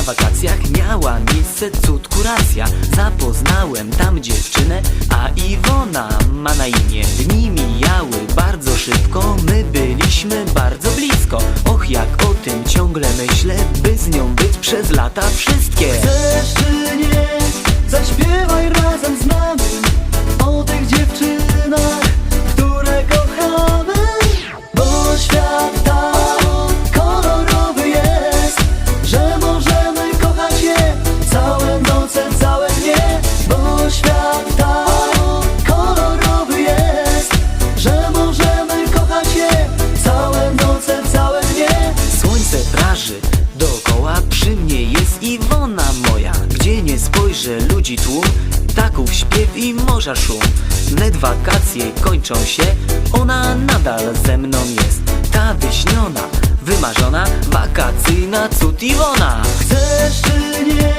na wakacjach miała miejsce cud kuracja Zapoznałem tam dziewczynę, a Iwona ma na imię. Dni mijały bardzo szybko, my byliśmy bardzo tym ciągle myślę, by z nią być przez lata wszystkie. Chcesz czy nie, zaśpiewaj razem z nami O tych dziewczynach, ptaków śpiew i morza szum. Net wakacje kończą się, ona nadal ze mną jest. Ta wyśniona, wymarzona, wakacyjna cud Iwona Chcesz czy nie,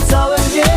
całym dzień